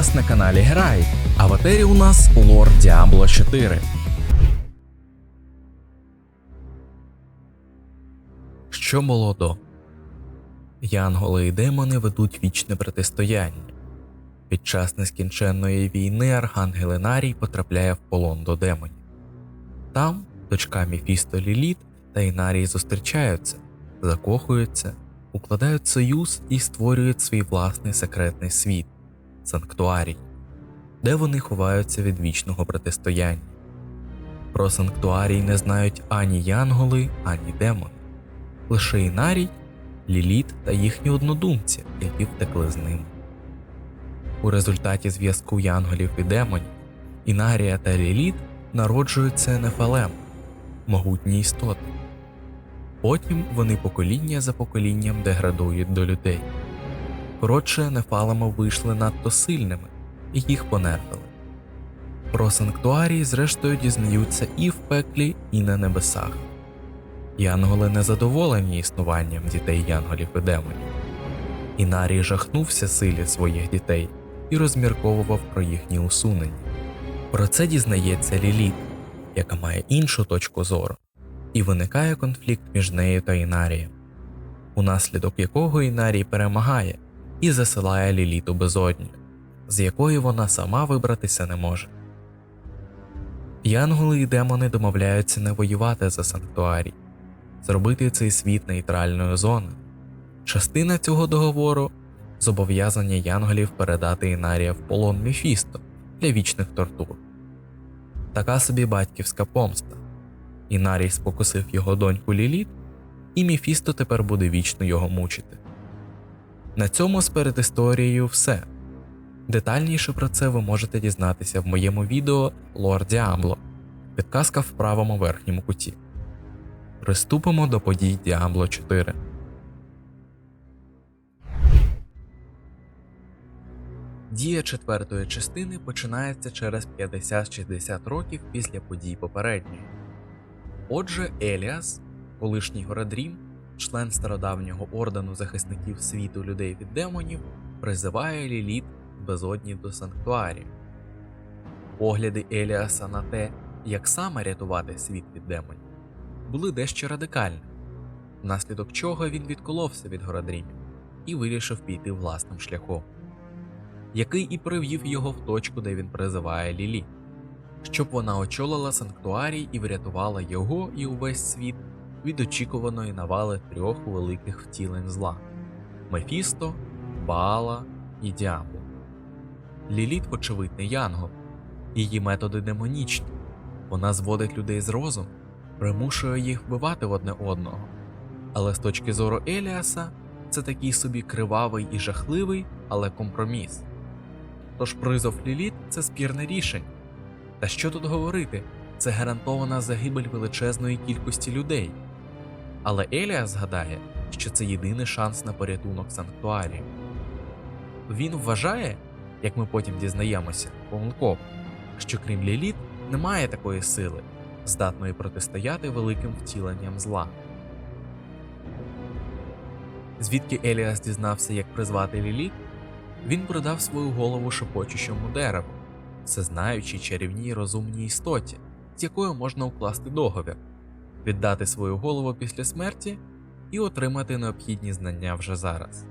вас на каналі Герай, а в етері у нас лорд Діабло 4. Що було до? Янголи і демони ведуть вічне протистояння. Під час нескінченної війни архангел Інарій потрапляє в полон до демонів. Там дочка Міфісто Ліліт та Інарій зустрічаються, закохуються, укладають союз і створюють свій власний секретний світ санктуарій, де вони ховаються від вічного протистояння. Про санктуарій не знають ані янголи, ані демони, лише Інарій, Ліліт та їхні однодумці, які втекли з ним. У результаті зв'язку янголів і демонів Інарія та Ліліт народжуються нефалем, могутні істоти. Потім вони покоління за поколінням деградують до людей. Коротше, нефалами вийшли надто сильними і їх понервили. Про санктуарій, зрештою, дізнаються і в пеклі, і на небесах. Янголи не задоволені існуванням дітей янголів і демонів. Інарій жахнувся силі своїх дітей і розмірковував про їхні усунення. Про це дізнається Ліліт, яка має іншу точку зору, і виникає конфлікт між нею та Інарієм, унаслідок якого Інарій перемагає і засилає Ліліту безодню, з якої вона сама вибратися не може. Янголи і демони домовляються не воювати за санктуарій, зробити цей світ нейтральною зоною. Частина цього договору зобов'язання янголів передати Інарія в полон Мефісто для вічних тортур. Така собі батьківська помста. Інарій спокусив його доньку Ліліт, і Мефісто тепер буде вічно його мучити. На цьому з передісторією все. Детальніше про це ви можете дізнатися в моєму відео Лорд Діабло, підказка в правому верхньому куті. Приступимо до подій Діабло 4. Дія четвертої частини починається через 50-60 років після подій попередньої. Отже, Еліас, колишній Горадрім, член стародавнього ордену захисників світу людей від демонів, призиває Ліліт безодні до санктуарію. Погляди Еліаса на те, як саме рятувати світ від демонів, були дещо радикальні, внаслідок чого він відколовся від Горадрімів і вирішив піти власним шляхом, який і привів його в точку, де він призиває Лілі, щоб вона очолила санктуарій і врятувала його і увесь світ від очікуваної навали трьох великих втілень зла Мефісто, Баала і Діабло. Ліліт, очевидь, не Янгол, її методи демонічні. Вона зводить людей з розуму, примушує їх вбивати одне одного. Але з точки зору Еліаса, це такий собі кривавий і жахливий, але компроміс. Тож призов Ліліт це спірне рішення. Та що тут говорити, це гарантована загибель величезної кількості людей. Але Еліас згадає, що це єдиний шанс на порятунок санктуарію. Він вважає, як ми потім дізнаємося, помилково, що крім Ліліт немає такої сили, здатної протистояти великим втіленням зла. Звідки Еліас дізнався, як призвати Ліліт, він продав свою голову шепочущому дереву, всезнаючій чарівній розумній істоті, з якою можна укласти договір, віддати свою голову після смерті і отримати необхідні знання вже зараз.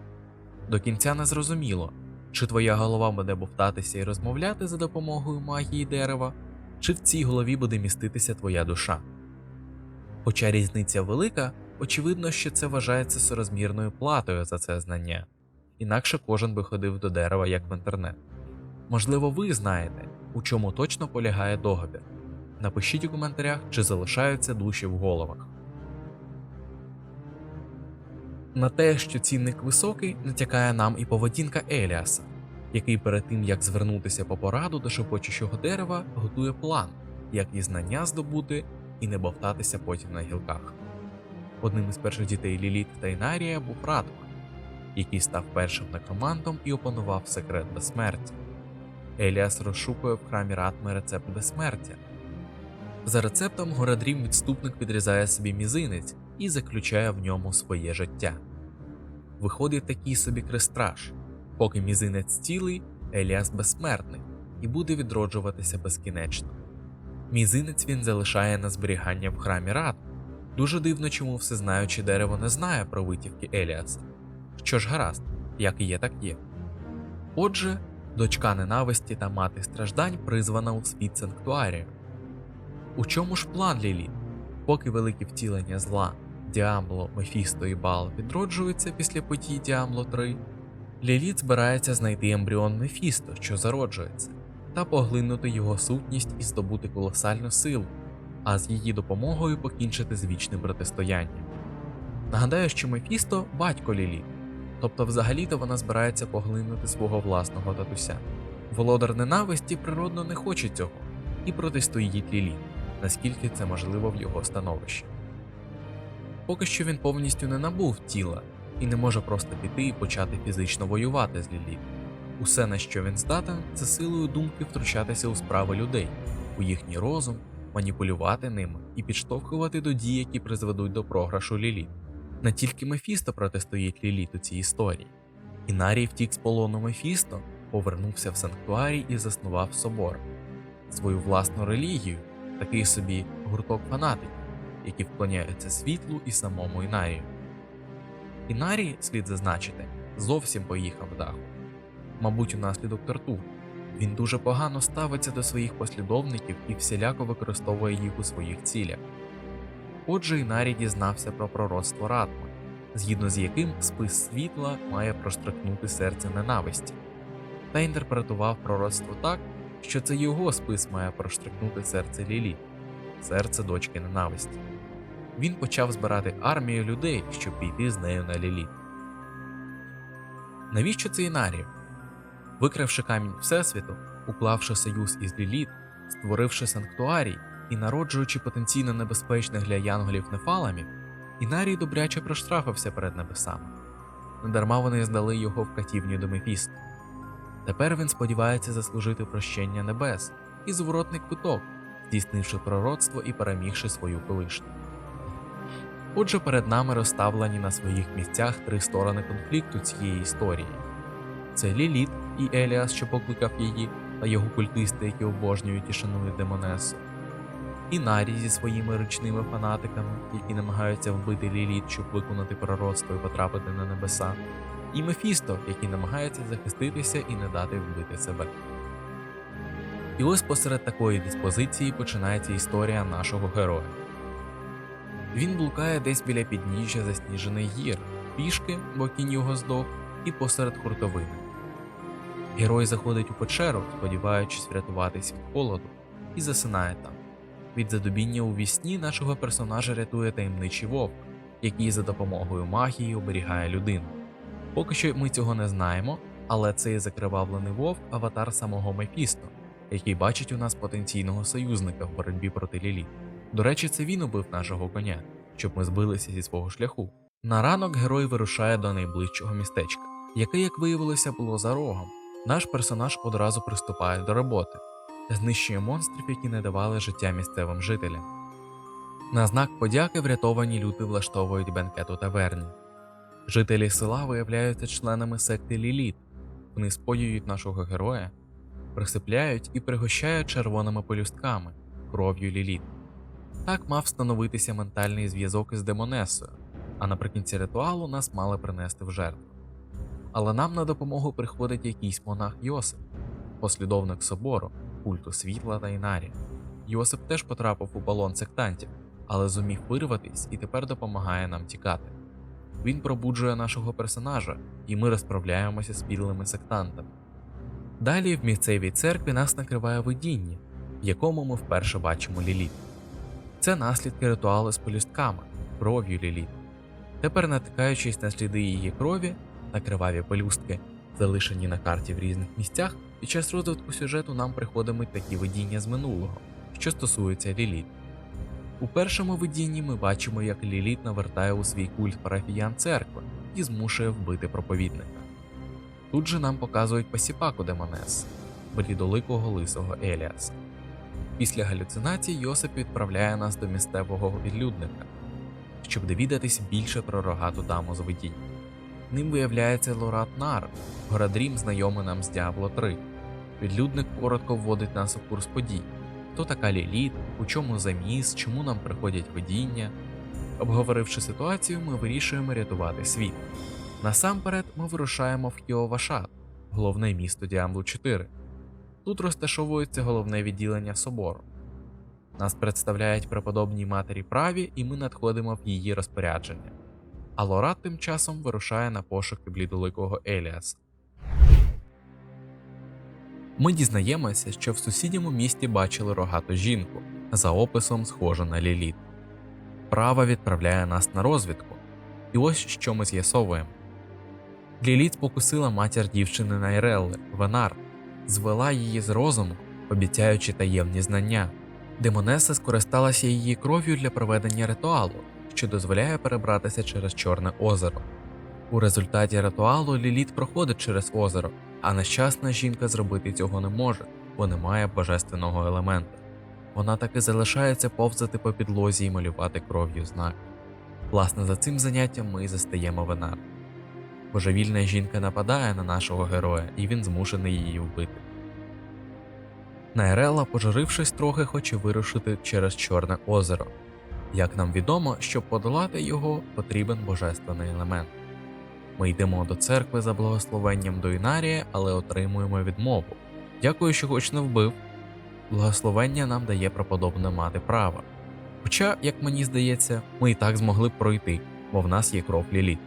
До кінця не зрозуміло, чи твоя голова буде бовтатися і розмовляти за допомогою магії дерева, чи в цій голові буде міститися твоя душа. Хоча різниця велика, очевидно, що це вважається сорозмірною платою за це знання, інакше кожен би ходив до дерева як в інтернет. Можливо, ви знаєте, у чому точно полягає договір. Напишіть у коментарях, чи залишаються душі в головах. На те, що цінник високий, натякає нам і поведінка Еліаса, який перед тим як звернутися по пораду до шепочущого дерева, готує план, як і знання здобути і не бовтатися потім на гілках. Одним із перших дітей Ліліт та Інарія був Радок, який став першим некромантом і опанував секрет безсмертя. Еліас розшукує в храмі Ратми рецепт безсмертя. За рецептом Горадрім відступник підрізає собі мізинець і заключає в ньому своє життя. Виходить такий собі крестраж, поки мізинець цілий, Еліас безсмертний і буде відроджуватися безкінечно. Мізинець він залишає на зберігання в храмі Рад. Дуже дивно, чому всезнаюче дерево не знає про витівки Еліаса. Що ж гаразд, як є, так є. Отже, дочка ненависті та мати страждань призвана у світ санктуарію. У чому ж план Ліліт? Поки великі втілення зла Діамло, Мефісто і Бал відроджуються після подій Діамло 3, Ліліт збирається знайти ембріон Мефісто, що зароджується, та поглинути його сутність і здобути колосальну силу, а з її допомогою покінчити з вічним протистоянням. Нагадаю, що Мефісто батько Ліліт, тобто взагалі-то вона збирається поглинути свого власного татуся. Володар ненависті природно не хоче цього і протистоїть Ліліт, наскільки це можливо в його становищі. Поки що він повністю не набув тіла і не може просто піти і почати фізично воювати з Ліліт. Усе, на що він здатен, це силою думки втручатися у справи людей, у їхній розум, маніпулювати ними і підштовхувати до дій, які призведуть до програшу Ліліт. Не тільки Мефісто протистоїть Ліліт у цій історії. Інарій втік з полону Мефісто, повернувся в санктуарій і заснував собор, свою власну релігію, такий собі гурток фанатиків, які вклоняються світлу і самому Інарію. Інарій, слід зазначити, зовсім поїхав даху. Мабуть, унаслідок тортур. Він дуже погано ставиться до своїх послідовників і всіляко використовує їх у своїх цілях. Отже, Інарій дізнався про пророцтво Ратма, згідно з яким спис світла має проштрикнути серце ненависті, та інтерпретував пророцтво так, що це його спис має проштрикнути серце Лілі, серце дочки ненависті. Він почав збирати армію людей, щоб піти з нею на Ліліт. Навіщо це Інарію? Викравши камінь Всесвіту, уклавши союз із Ліліт, створивши санктуарій і народжуючи потенційно небезпечних для янголів нефаламів, Інарій добряче проштрафився перед небесами. Недарма вони здали його в катівню до Мефіста. Тепер він сподівається заслужити прощення небес і зворотний квиток, здійснивши пророцтво і перемігши свою колишню. Отже, перед нами розставлені на своїх місцях три сторони конфлікту цієї історії: це Ліліт і Еліас, що покликав її, та його культисти, які обожнюють і шанують Демонесу, і Нарі зі своїми ручними фанатиками, які намагаються вбити Ліліт, щоб виконати пророцтво і потрапити на небеса, і Мефісто, який намагається захиститися і не дати вбити себе. І ось посеред такої диспозиції починається історія нашого героя. Він блукає десь біля підніжжя засніжених гір, пішки, бо кінь його здох, і посеред хуртовини. Герой заходить у печеру, сподіваючись врятуватись від холоду, і засинає там. Від задубіння у вісні нашого персонажа рятує таємничий вовк, який за допомогою магії оберігає людину. Поки що ми цього не знаємо, але цей закривавлений вовк аватар самого Мефісто, який бачить у нас потенційного союзника в боротьбі проти Лілі. До речі, це він убив нашого коня, щоб ми збилися зі свого шляху. На ранок герой вирушає до найближчого містечка, яке, як виявилося, було за рогом. Наш персонаж одразу приступає до роботи, знищує монстрів, які не давали життя місцевим жителям. На знак подяки врятовані люди влаштовують бенкет у таверні. Жителі села виявляються членами секти Ліліт. Вони споюють нашого героя, присипляють і пригощають червоними полюстками, кров'ю Ліліт. Так мав встановитися ментальний зв'язок із Демонесою, а наприкінці ритуалу нас мали принести в жертву. Але нам на допомогу приходить якийсь монах Йосип, послідовник собору, культу світла та Інарі. Йосип теж потрапив у балон сектантів, але зумів вирватись і тепер допомагає нам тікати. Він пробуджує нашого персонажа, і ми розправляємося з підлими сектантами. Далі в місцевій церкві нас накриває видіння, в якому ми вперше бачимо Ліліт. Це наслідки ритуалу з полюстками, кров'ю Ліліт. Тепер, натикаючись на сліди її крові на криваві пелюстки, залишені на карті в різних місцях, під час розвитку сюжету нам приходять такі видіння з минулого, що стосуються Ліліт. У першому видінні ми бачимо, як Ліліт навертає у свій культ парафіян церкви і змушує вбити проповідника. Тут же нам показують посіпаку Демонес, блідоликого лисого Еліаса. Після галюцинацій Йосип відправляє нас до місцевого відлюдника, щоб довідатись більше про рогату даму з видінь. ним виявляється Лорат Нар, Горадрім знайомий нам з Діабло 3. Відлюдник коротко вводить нас у курс подій. Хто така Ліліт, у чому заміс, чому нам приходять видіння. Обговоривши ситуацію, ми вирішуємо рятувати світ. Насамперед ми вирушаємо в Кіовашат, головне місто Діабло 4. Тут розташовується головне відділення собору. Нас представляють преподобній матері праві, і ми надходимо в її розпорядження. А Лорат тим часом вирушає на пошуки блідоликого Еліаса. Ми дізнаємося, що в сусідньому місті бачили рогату жінку, за описом схожу на Ліліт. Права відправляє нас на розвідку, і ось що ми з'ясовуємо. Ліліт спокусила матір дівчини Найрелли, Венар, звела її з розуму, обіцяючи таємні знання. Демонеса скористалася її кров'ю для проведення ритуалу, що дозволяє перебратися через Чорне озеро. У результаті ритуалу Ліліт проходить через озеро, а нещасна жінка зробити цього не може, бо немає божественного елемента. Вона таки залишається повзати по підлозі і малювати кров'ю знак. Власне, за цим заняттям ми і застаємо Венар. Божевільна жінка нападає на нашого героя, і він змушений її вбити. Найрела, пожурившись трохи, хоче вирушити через Чорне озеро. Як нам відомо, щоб подолати його, потрібен божественний елемент. Ми йдемо до церкви за благословенням до Інарія, але отримуємо відмову. Дякую, що хоч не вбив. Благословення нам дає преподобна мати права. Хоча, як мені здається, ми і так змогли б пройти, бо в нас є кров ліліт.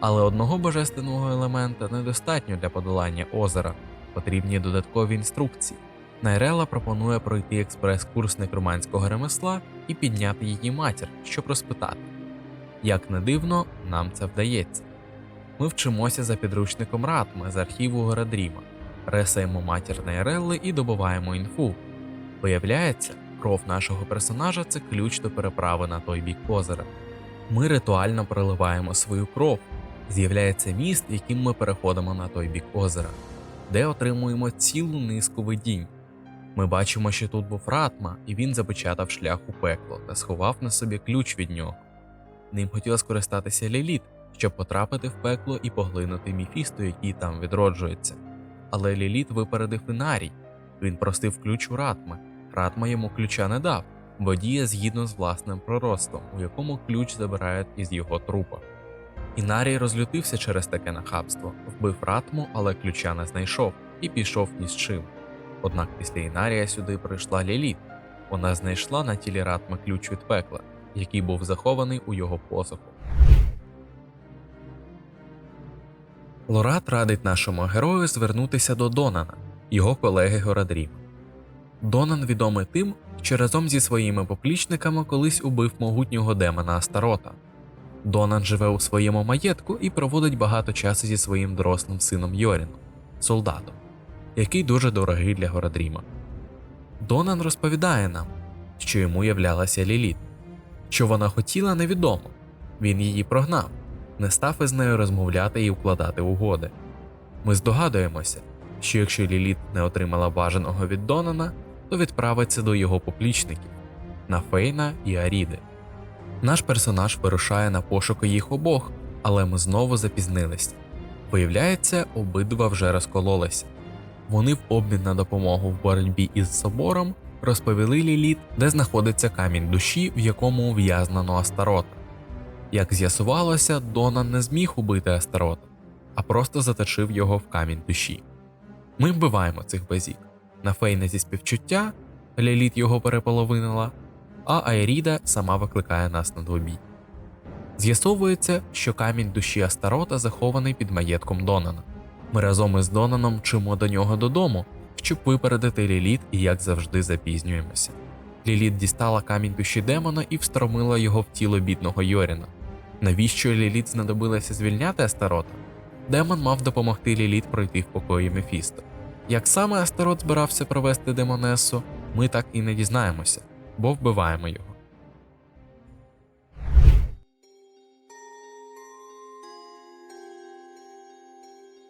Але одного божественного елемента недостатньо для подолання озера, потрібні додаткові інструкції. Найрела пропонує пройти експрес-курс некроманського ремесла і підняти її матір, щоб розпитати. Як не дивно, нам це вдається. Ми вчимося за підручником Ратми з архіву Горадріма, ресаємо матір Найрелли і добуваємо інфу. Виявляється, кров нашого персонажа це ключ до переправи на той бік озера. Ми ритуально проливаємо свою кров, з'являється міст, яким ми переходимо на той бік озера, де отримуємо цілу низку видінь. Ми бачимо, що тут був Ратма, і він запечатав шлях у пекло та сховав на собі ключ від нього. Ним хотіла скористатися Ліліт, щоб потрапити в пекло і поглинути міфісту, який там відроджується. Але Ліліт випередив Інарій. Він просив ключ у Ратми. Ратма йому ключа не дав, бо діє згідно з власним пророцтвом, у якому ключ забирають із його трупа. Інарій розлютився через таке нахабство, вбив Ратму, але ключа не знайшов і пішов ні з чим. Однак після Інарія сюди прийшла Ліліт. Вона знайшла на тілі Ратми ключ від пекла, який був захований у його посоху. Лорат радить нашому герою звернутися до Донана, його колеги Горадріма. Донан відомий тим, що разом зі своїми поплічниками колись убив могутнього демона Астарота. Донан живе у своєму маєтку і проводить багато часу зі своїм дорослим сином Йоріном, солдатом, який дуже дорогий для Горадріма. Донан розповідає нам, що йому являлася Ліліт. Що вона хотіла, невідомо. Він її прогнав, не став із нею розмовляти і укладати угоди. Ми здогадуємося, що якщо Ліліт не отримала бажаного від Донана, то відправиться до його поплічників на Фейна і Аріди. Наш персонаж вирушає на пошуки їх обох, але ми знову запізнилися. Виявляється, обидва вже розкололися. Вони в обмін на допомогу в боротьбі із собором розповіли Ліліт, де знаходиться камінь душі, в якому ув'язнено Астарота. Як з'ясувалося, Донан не зміг убити Астарота, а просто заточив його в камінь душі. Ми вбиваємо цих базік. На Фейна зі співчуття Ліліт його переполовинила, а Айріда сама викликає нас на двобій. З'ясовується, що камінь душі Астарота захований під маєтком Донана. Ми разом із Донаном вчимо до нього додому, щоб випередити Ліліт і, як завжди, запізнюємося. Ліліт дістала камінь душі демона і встромила його в тіло бідного Йоріна. Навіщо Ліліт знадобилося звільняти Астарота? Демон мав допомогти Ліліт пройти в покої Мефісто. Як саме Астарот збирався провести Демонесу, ми так і не дізнаємося, бо вбиваємо його.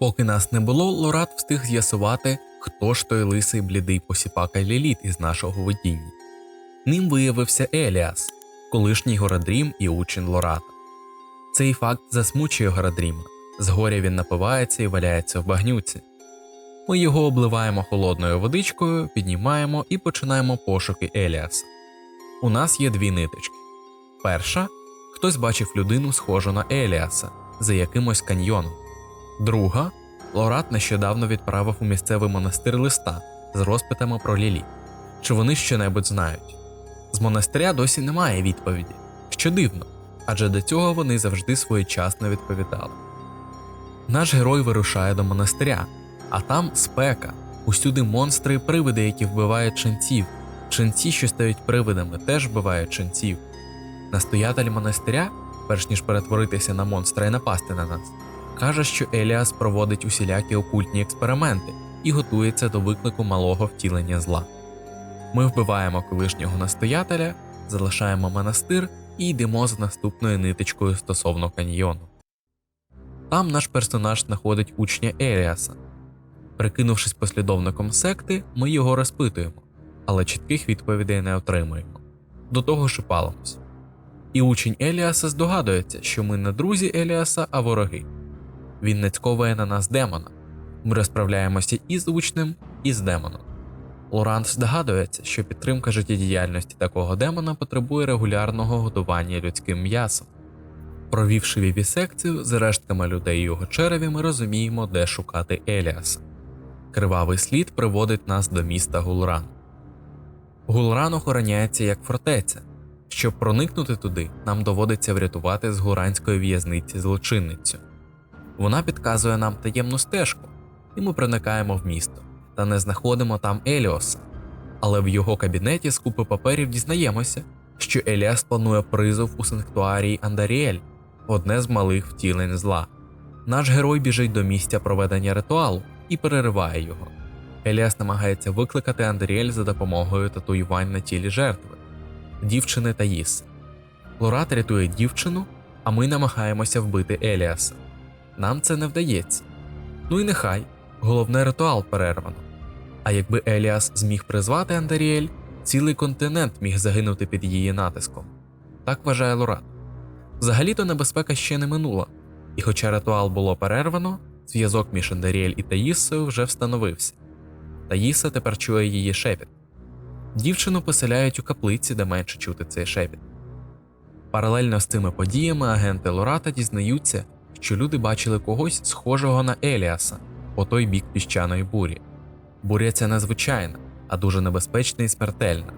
Поки нас не було, Лорат встиг з'ясувати, хто ж той лисий блідий посіпака Ліліт із нашого видіння. Ним виявився Еліас, колишній Горадрім і учень Лората. Цей факт засмучує Горадріма, Згоря він напивається і валяється в багнюці. Ми його обливаємо холодною водичкою, піднімаємо і починаємо пошуки Еліаса. У нас є дві ниточки. Перша хтось бачив людину, схожу на Еліаса за якимось каньйоном. Друга Лорат нещодавно відправив у місцевий монастир листа з розпитами про Лілі. Чи вони щонебудь знають? З монастиря досі немає відповіді, що дивно, адже до цього вони завжди своєчасно відповідали. Наш герой вирушає до монастиря, а там спека, усюди монстри і привиди, які вбивають ченців. Ченці, що стають привидами, теж вбивають ченців. Настоятель монастиря, перш ніж перетворитися на монстра і напасти на нас, каже, що Еліас проводить усілякі окультні експерименти і готується до виклику малого втілення зла. Ми вбиваємо колишнього настоятеля, залишаємо монастир і йдемо за наступною ниточкою стосовно каньйону. Там наш персонаж знаходить учня Еліаса. Прикинувшись послідовником секти, ми його розпитуємо, але чітких відповідей не отримуємо. До того ж палимось. І учень Еліаса здогадується, що ми не друзі Еліаса, а вороги. Він нацьковує на нас демона. Ми розправляємося і з учнем, і з демоном. Лорант здогадується, що підтримка життєдіяльності такого демона потребує регулярного годування людським м'ясом. Провівши вівісекцію з рештками людей його череві, ми розуміємо, де шукати Еліаса. Кривавий слід приводить нас до міста Гулран. Гулран охороняється як фортеця. Щоб проникнути туди, нам доводиться врятувати з гуранської в'язниці злочинницю. Вона підказує нам таємну стежку, і ми проникаємо в місто та не знаходимо там Еліоса. Але в його кабінеті з купи паперів дізнаємося, що Еліас планує призов у санктуарії Андаріель, одне з малих втілень зла. Наш герой біжить до місця проведення ритуалу і перериває його. Еліас намагається викликати Андаріель за допомогою татуювань на тілі жертви, дівчини Таїси. Лорат рятує дівчину, а ми намагаємося вбити Еліаса. Нам це не вдається. Ну і нехай, головне ритуал перервано. А якби Еліас зміг призвати Андаріель, цілий континент міг загинути під її натиском. Так вважає Лорат. Взагалі-то небезпека ще не минула, і хоча ритуал було перервано, зв'язок між Андаріель і Таїсою вже встановився. Таїса тепер чує її шепіт. Дівчину поселяють у каплиці, де менше чути цей шепіт. Паралельно з цими подіями агенти Лората дізнаються, що люди бачили когось схожого на Еліаса по той бік піщаної бурі. Буря ця незвичайна, а дуже небезпечна і смертельна.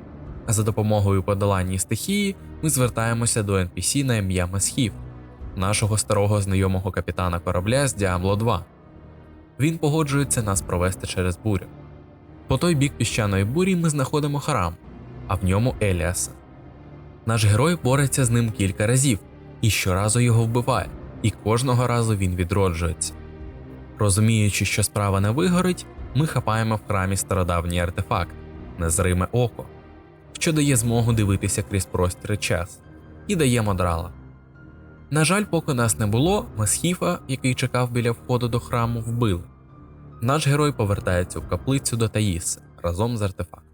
А за допомогою подолання стихії ми звертаємося до NPC на ім'я Месхів, нашого старого знайомого капітана корабля з Діабло 2. Він погоджується нас провести через бурю. По той бік піщаної бурі ми знаходимо Харам, а в ньому Еліаса. Наш герой бореться з ним кілька разів і щоразу його вбиває, і кожного разу він відроджується. Розуміючи, що справа не вигорить, ми хапаємо в храмі стародавній артефакт незриме око, що дає змогу дивитися крізь простір час, і даємо драла. На жаль, поки нас не було, Масхіфа, який чекав біля входу до храму, вбили. Наш герой повертається в каплицю до Таїси разом з артефактом.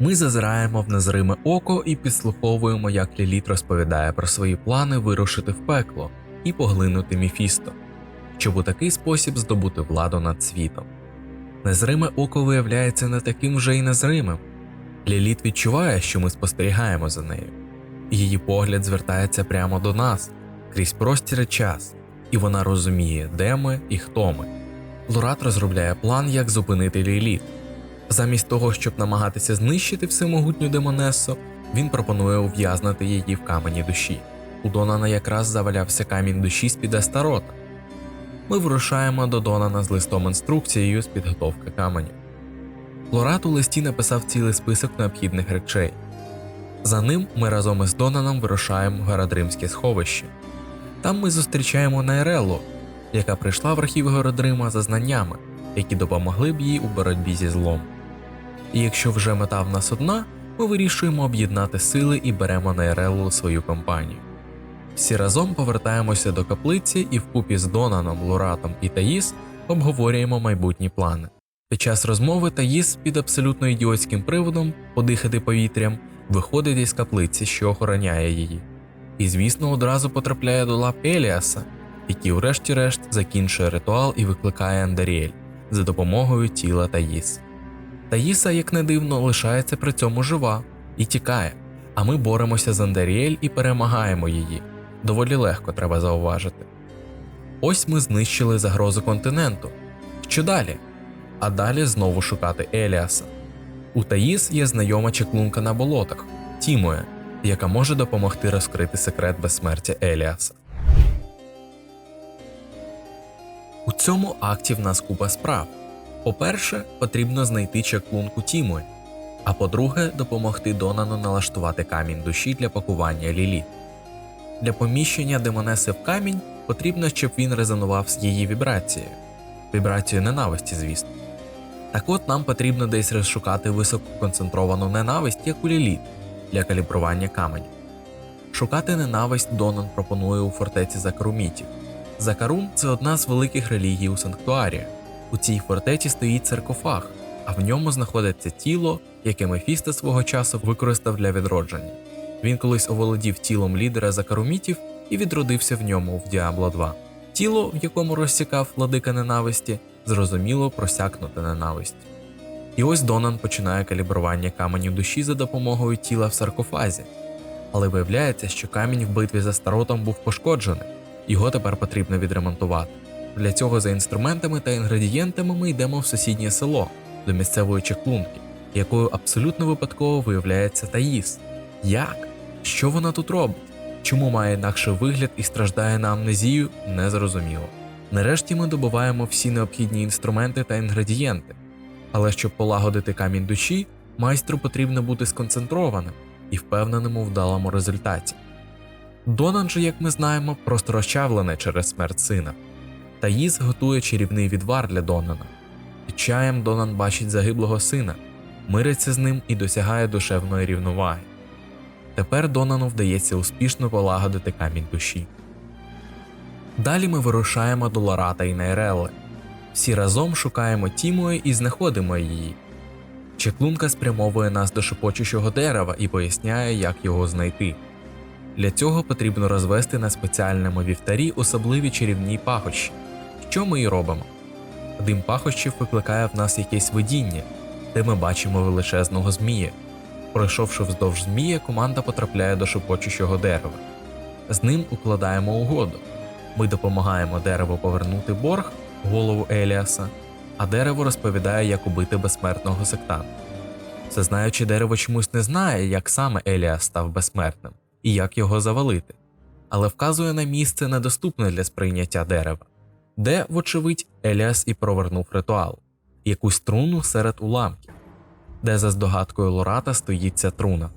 Ми зазираємо в незриме око і підслуховуємо, як Ліліт розповідає про свої плани вирушити в пекло і поглинути Міфісто, щоб у такий спосіб здобути владу над світом. Незриме око виявляється не таким вже й незримим. Ліліт відчуває, що ми спостерігаємо за нею. Її погляд звертається прямо до нас крізь простір і час, і вона розуміє, де ми і хто ми. Лорат розробляє план, як зупинити Ліліт. Замість того, щоб намагатися знищити всемогутню демонесу, він пропонує ув'язнити її в камені душі. У Донана якраз завалявся камінь душі з під Астарота. Ми вирушаємо до Донана з листом інструкцією з підготовки каменю. Лорат у листі написав цілий список необхідних речей. За ним ми разом із Донаном вирушаємо в Городримське сховище. Там ми зустрічаємо Найреллу, яка прийшла в архів Городрима за знаннями, які допомогли б їй у боротьбі зі злом. І якщо вже мета в нас одна, ми вирішуємо об'єднати сили і беремо Найреллу у свою компанію. Всі разом повертаємося до каплиці і вкупі з Донаном, Лоратом і Таїс обговорюємо майбутні плани. Під час розмови Таїс під абсолютно ідіотським приводом подихати повітрям виходить із каплиці, що охороняє її. і, звісно, одразу потрапляє до лап Еліаса, який, врешті-решт, закінчує ритуал і викликає Андаріель за допомогою тіла Таїс. Таїса, як не дивно, лишається при цьому жива і тікає, а ми боремося з Андаріель і перемагаємо її. Доволі легко треба зауважити. Ось ми знищили загрозу континенту. Що далі? А далі знову шукати Еліаса. У Таїс є знайома чеклунка на болотах Тімоя, яка може допомогти розкрити секрет безсмертя Еліаса. У цьому акті в нас купа справ. По-перше, потрібно знайти чеклунку Тімої, а по-друге, допомогти Донану налаштувати камінь душі для пакування Лілі. Для поміщення демонеси в камінь потрібно, щоб він резонував з її вібрацією, вібрацією ненависті, звісно. Так от нам потрібно десь розшукати висококонцентровану ненависть, як у Ліліт, для калібрування каменю. Шукати ненависть Донан пропонує у фортеці Закарумітів. Закарум це одна з великих релігій у Санктуарі. У цій фортеці стоїть саркофаг, а в ньому знаходиться тіло, яке Мефісто свого часу використав для відродження. Він колись оволодів тілом лідера Закарумітів і відродився в ньому в Діабло 2. Тіло, в якому розсікав владика ненависті, зрозуміло просякнуте ненавистю. І ось Донан починає калібрування каменю душі за допомогою тіла в саркофазі. Але виявляється, що камінь в битві за старотом був пошкоджений, його тепер потрібно відремонтувати. Для цього за інструментами та інгредієнтами ми йдемо в сусіднє село до місцевої чеклунки, якою абсолютно випадково виявляється Таїс. Як? Що вона тут робить? Чому має інакший вигляд і страждає на амнезію, незрозуміло. Нарешті ми добуваємо всі необхідні інструменти та інгредієнти, але щоб полагодити камінь душі, майстру потрібно бути сконцентрованим і впевненим у вдалому результаті. Донан же, як ми знаємо, просто розчавлений через смерть сина. Таїс готує чарівний відвар для Донана. Чаєм Донан бачить загиблого сина, мириться з ним і досягає душевної рівноваги. Тепер Донану вдається успішно полагодити камінь душі. Далі ми вирушаємо до Лората і Найрелли. Всі разом шукаємо Тімою і знаходимо її. Чеклунка спрямовує нас до шепочущого дерева і поясняє, як його знайти. Для цього потрібно розвести на спеціальному вівтарі особливі чарівні пахощі. Що ми і робимо? Дим пахощів викликає в нас якесь видіння, де ми бачимо величезного змія. Пройшовши вздовж змія, команда потрапляє до шепочущого дерева. З ним укладаємо угоду. Ми допомагаємо дереву повернути борг, голову Еліаса, а дерево розповідає, як убити безсмертного сектанта. Це знаючи дерево чомусь не знає, як саме Еліас став безсмертним і як його завалити, але вказує на місце недоступне для сприйняття дерева, де, вочевидь, Еліас і провернув ритуал, якусь труну серед уламків, де за здогадкою Лората стоїть ця труна.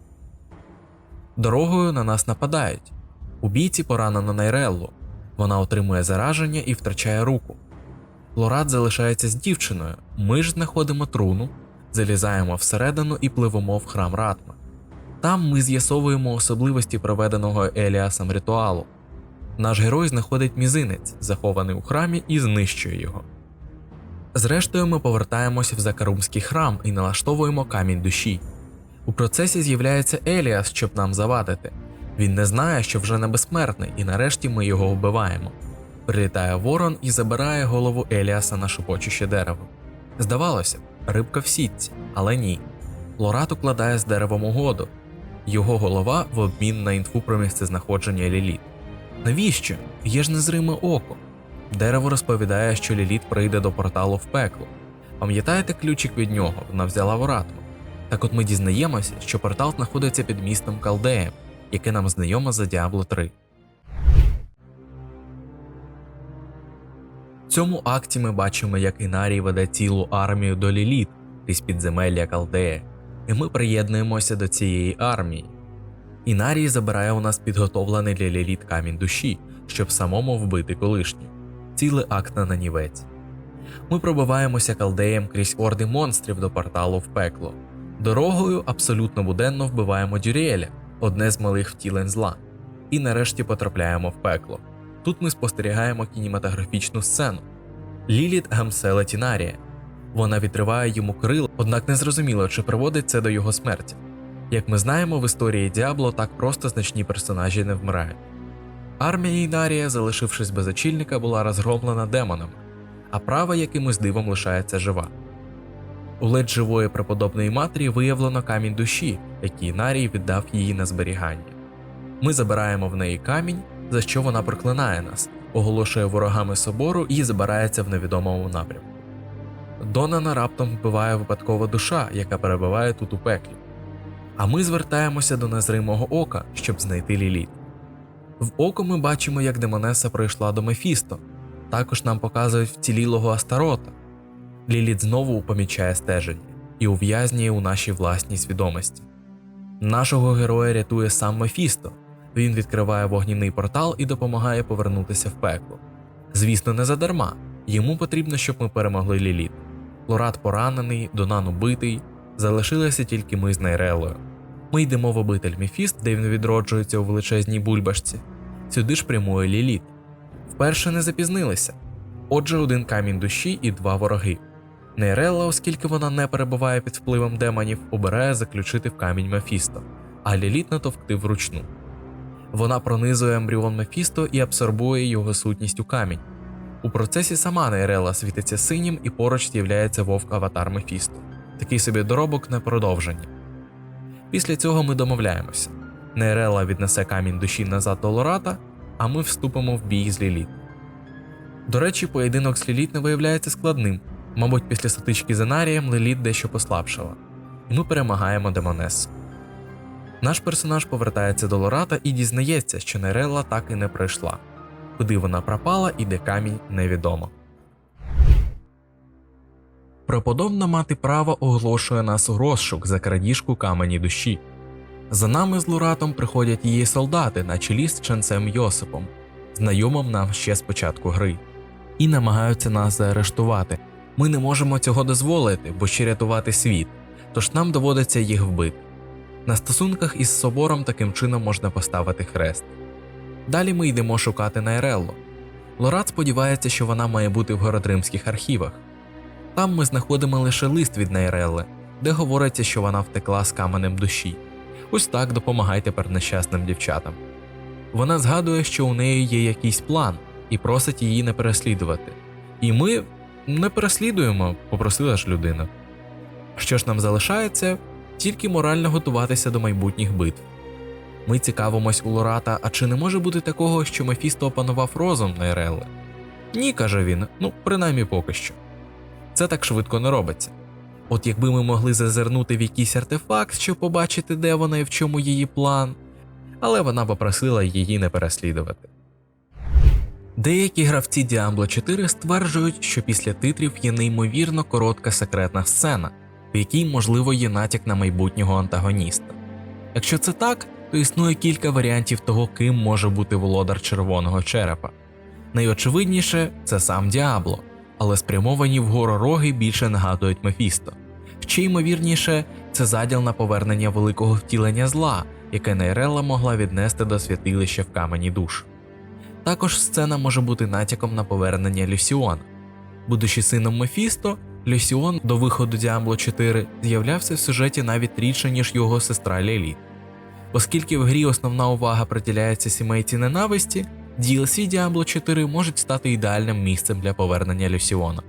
Дорогою на нас нападають. У бійці поранено Найреллу. Вона отримує зараження і втрачає руку. Лорат залишається з дівчиною. Ми ж знаходимо труну, залізаємо всередину і пливемо в храм Ратма. Там ми з'ясовуємо особливості проведеного Еліасом ритуалу. Наш герой знаходить мізинець, захований у храмі, і знищує його. Зрештою, ми повертаємося в Закарумський храм і налаштовуємо камінь душі. У процесі з'являється Еліас, щоб нам завадити. Він не знає, що вже не безсмертний, і нарешті ми його вбиваємо. Прилітає ворон і забирає голову Еліаса на шепочуще дерево. Здавалося рибка в сітці, але ні. Лорат укладає з деревом угоду. Його голова в обмін на інфу про місцезнаходження Ліліт. Навіщо? Є ж незриме око. Дерево розповідає, що Ліліт прийде до порталу в пекло. Пам'ятаєте ключик від нього? Вона взяла ворату. Так от ми дізнаємося, що портал знаходиться під містом Калдеєм, яке нам знайомо за Діабло 3. В цьому акті ми бачимо, як Інарій веде цілу армію до Ліліт крізь підземелля Калдея, і ми приєднуємося до цієї армії. Інарій забирає у нас підготовлений для Ліліт камінь душі, щоб самому вбити колишню. Цілий акт на нанівець. Ми пробиваємося калдеєм крізь орди монстрів до порталу в пекло. Дорогою абсолютно буденно вбиваємо Дюріеля, одне з малих втілень зла, і нарешті потрапляємо в пекло. Тут ми спостерігаємо кінематографічну сцену. Ліліт гамселе Тінарія. Вона відриває йому крила, однак не зрозуміло, чи приводить це до його смерті. Як ми знаємо, в історії Діабло так просто значні персонажі не вмирають. Армія Інарія, залишившись без очільника, була розгромлена демонами, а права якимось дивом лишається жива. У ледь живої преподобної матері виявлено камінь душі, який Інарій віддав її на зберігання. Ми забираємо в неї камінь, за що вона проклинає нас, оголошує ворогами собору і забирається в невідомому напрямку. Донана раптом вбиває випадкова душа, яка перебуває тут у пеклі. А ми звертаємося до незримого ока, щоб знайти Ліліт. В око ми бачимо, як Демонеса прийшла до Мефісто. Також нам показують вцілілого Астарота. Ліліт знову помічає стеження і ув'язнює у нашій власній свідомості. Нашого героя рятує сам Мефісто. Він відкриває вогняний портал і допомагає повернутися в пекло. Звісно, не задарма. Йому потрібно, щоб ми перемогли Ліліт. Лорат поранений, Донан убитий, залишилися тільки ми з Найрелою. Ми йдемо в обитель Мефіст, де він відроджується у величезній бульбашці. Сюди ж прямує Ліліт. Вперше не запізнилися. Отже, один камінь душі і два вороги. Нейрелла, оскільки вона не перебуває під впливом демонів, обирає заключити в камінь Мефісто, а Ліліт натовкти вручну. Вона пронизує ембріон Мефісто і абсорбує його сутність у камінь. У процесі сама Нейрела світиться синім і поруч з'являється вовк аватар Мефісто. Такий собі доробок на продовження. Після цього ми домовляємося. Нейрела віднесе камінь душі назад до Лората, а ми вступимо в бій з Ліліт. До речі, поєдинок з Ліліт не виявляється складним. Мабуть, після статички з Енарієм Ліліт дещо послабшала, і ми перемагаємо Демонес. Наш персонаж повертається до Лората і дізнається, що Нейрела так і не прийшла. Куди вона пропала і де камінь невідомо. Преподобна мати права оголошує нас у розшук за крадіжку камені душі. За нами з Луратом приходять її солдати на чолі з ченцем Йосипом, знайомим нам ще з початку гри, і намагаються нас заарештувати. Ми не можемо цього дозволити, бо ще рятувати світ, тож нам доводиться їх вбити. На стосунках із собором таким чином можна поставити хрест. Далі ми йдемо шукати Найреллу. Лорат сподівається, що вона має бути в городримських архівах. Там ми знаходимо лише лист від Найрелли, де говориться, що вона втекла з каменем душі. Ось так допомагай тепер нещасним дівчатам. Вона згадує, що у неї є якийсь план і просить її не переслідувати. І ми не переслідуємо, попросила ж людина. Що ж нам залишається, тільки морально готуватися до майбутніх битв. Ми цікавимось у Лората, а чи не може бути такого, що Мефісто опанував розум Найрелли? Ні, каже він, ну принаймні поки що. Це так швидко не робиться. От якби ми могли зазирнути в якийсь артефакт, щоб побачити, де вона і в чому її план, але вона попросила її не переслідувати. Деякі гравці Diablo 4 стверджують, що після титрів є неймовірно коротка секретна сцена, в якій можливо є натяк на майбутнього антагоніста. Якщо це так, то існує кілька варіантів того, ким може бути володар червоного черепа. Найочевидніше це сам Діабло, але спрямовані вгору роги більше нагадують Мефісто. Ще ймовірніше, це заділ на повернення великого втілення зла, яке Найрелла могла віднести до святилища в камені душ. Також сцена може бути натяком на повернення Люсіона. Будучи сином Мефісто, Люсіон до виходу Діабло 4 з'являвся в сюжеті навіть рідше, ніж його сестра Лілі. Оскільки в грі основна увага приділяється сімейці ненависті, DLC Diablo 4 можуть стати ідеальним місцем для повернення Люсіона.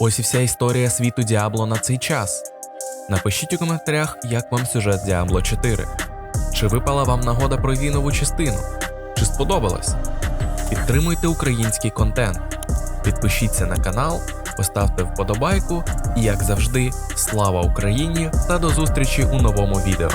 Ось і вся історія світу Діабло на цей час. Напишіть у коментарях, як вам сюжет Diablo 4. Чи випала вам нагода пройти нову частину? Чи сподобалось? Підтримуйте український контент, підпишіться на канал, поставте вподобайку і, як завжди, слава Україні та до зустрічі у новому відео.